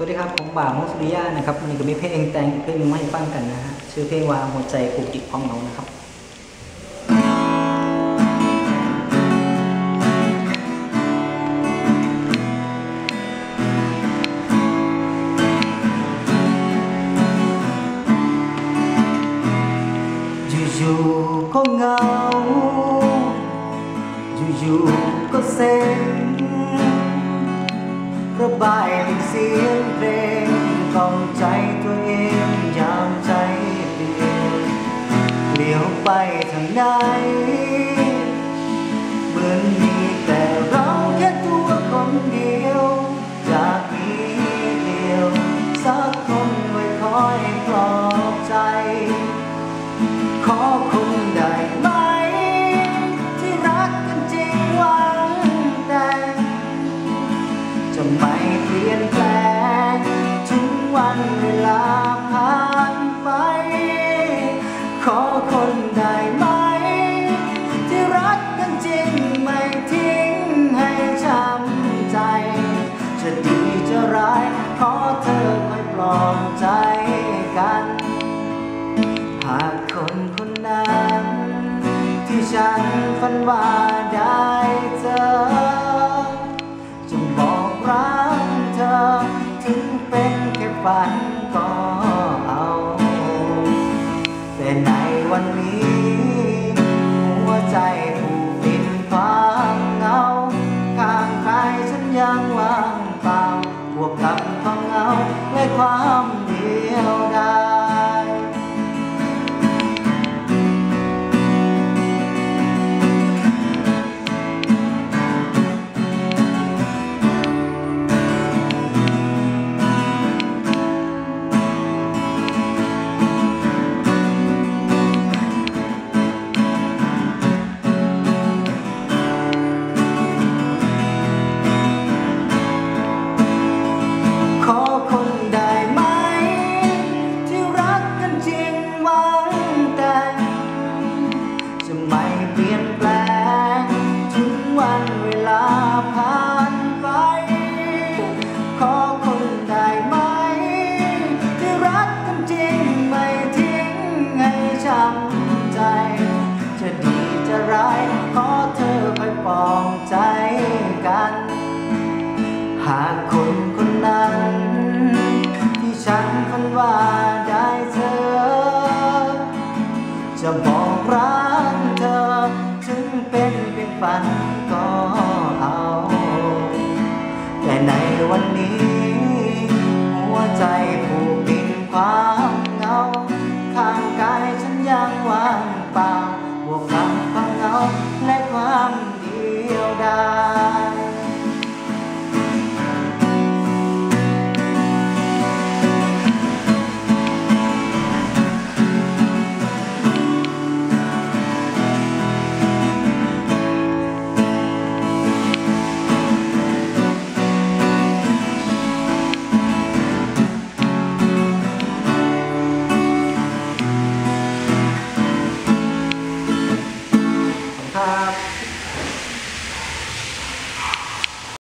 สวัสดีครับ ผมบ่าวมสุริยานะครับวันนี้ก็มีเพลงแต่งเพลงหนึงมาให้ฟังกันนะฮะชื่อเพลงว่าหัวใจผูกติดความเหงานะครับอยู่ๆก็เงา อยู่ๆก็เซ็ง ระบายถึงเสียงเพลงกองใจตัวเองยามใจเปลี่ยนเลี้ยวไปทางไหน ปลอบใจกัน หากคนคนนั้น ที่ฉันฝันว่าได้เจอ จะบอกรักเธอ ถึงเป็นแค่ฝันก็เอา แต่ในวันนี้ หัวใจผูกปิดความเงา ข้างใครฉันยังว่า ความ หาคนคนนั้น ที่ฉันฝันว่าได้เธอ จะบอกรักเธอ ถึงเป็นเพียงฝันก็เอา แต่ในวันนี้ หัวใจผูกปินความเหงา ข้างกายฉันยังว่างเปล่าบวกกับความเหงาและความ